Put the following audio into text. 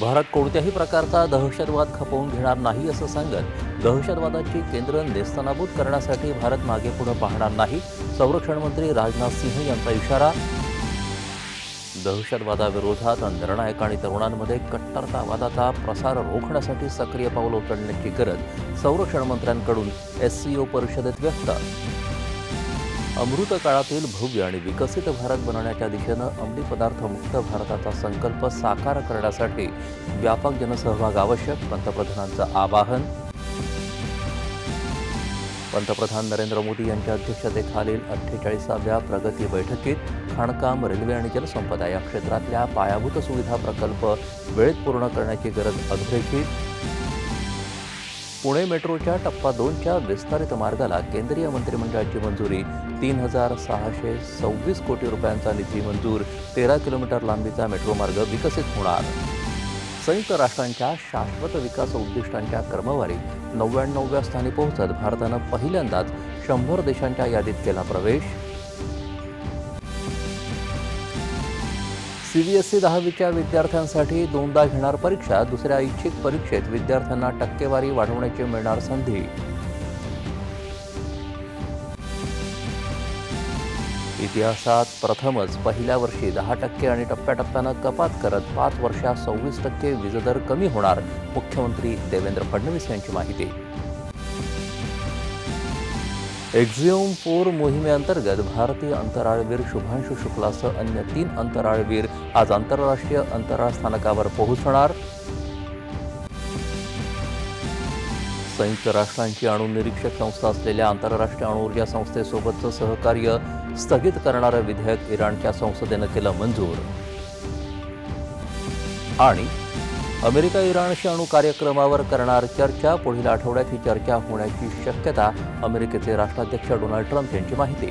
भारत कोणत्याही प्रकारचा दहशतवाद खपवून घेणार नाही असं सांगत दहशतवादाची केंद्र नेस्तनाबूत करण्यासाठी भारत मागे पुढे पाहणार नाही. संरक्षण मंत्री राजनाथ सिंह यांचा इशारा दहशतवादाविरोधात निर्णायक आणि तरुणांमध्ये कट्टरतावादाचा प्रसार रोखण्यासाठी सक्रिय पाऊल उचलण्याची गरज संरक्षण मंत्र्यांकडून एससीओ परिषदेत व्यक्त अमृत काळातील भव्य आणि विकसित भारत बनवण्याच्या दिशेनं अंमली पदार्थ मुक्त भारताचा संकल्प साकार करण्यासाठी व्यापक जनसहभाग आवश्यक पंतप्रधानांचं आवाहन. पंतप्रधान नरेंद्र मोदी यांच्या अध्यक्षतेखालील अठ्ठेचाळीसाव्या प्रगती बैठकीत खाणकाम रेल्वे आणि जलसंपदा या क्षेत्रातल्या पायाभूत सुविधा प्रकल्प वेळेत पूर्ण करण्याची गरज अधोरेखित. पुणे मेट्रोच्या टप्पा दोनच्या विस्तारित मार्गाला केंद्रीय मंत्रिमंडळाची मंजुरी तीन हजार सहाशे सव्वीस कोटी रुपयांचा निधी मंजूर तेरा किलोमीटर लांबीचा मेट्रो मार्ग विकसित होणार. संयुक्त राष्ट्रांच्या शाश्वत विकास उद्दिष्टांच्या क्रमवारीत नव्याण्णवव्या स्थानी पोहोचत भारतानं पहिल्यांदाच शंभर देशांच्या यादीत केला प्रवेश. सीबीएसई दहावीच्या विद्यार्थ्यांसाठी दोनदा घेणार परीक्षा दुसऱ्या ऐच्छिक परीक्षेत विद्यार्थ्यांना टक्केवारी वाढवण्याची मिळणार संधी. इतिहासात प्रथमच पहिल्या वर्षी दहा टक्के आणि टप्प्याटप्प्यानं कपात करत पाच वर्षात सव्वीस टक्के वीजदर कमी होणार मुख्यमंत्री देवेंद्र फडणवीस यांची माहिती. एक्झिओम फोर मोहिमेअंतर्गत भारतीय अंतराळवीर शुभांशु शुक्लासह अन्य तीन अंतराळवीर आज आंतरराष्ट्रीय अंतराळ स्थानकावर पोहोचणार. संयुक्त राष्ट्रांची अणुनिरीक्षक संस्था असलेल्या आंतरराष्ट्रीय अणुऊर्जा संस्थेसोबतचं सहकार्य स्थगित करणारं विधेयक इराणच्या संसदेनं केलं मंजूर. आणि अमेरिका इराणशी अणू कार्यक्रमावर करणार चर्चा. पुढील आठवड्यात ही चर्चा होण्याची शक्यता अमेरिकेचे राष्ट्राध्यक्ष डोनाल्ड ट्रम्प यांची माहिती.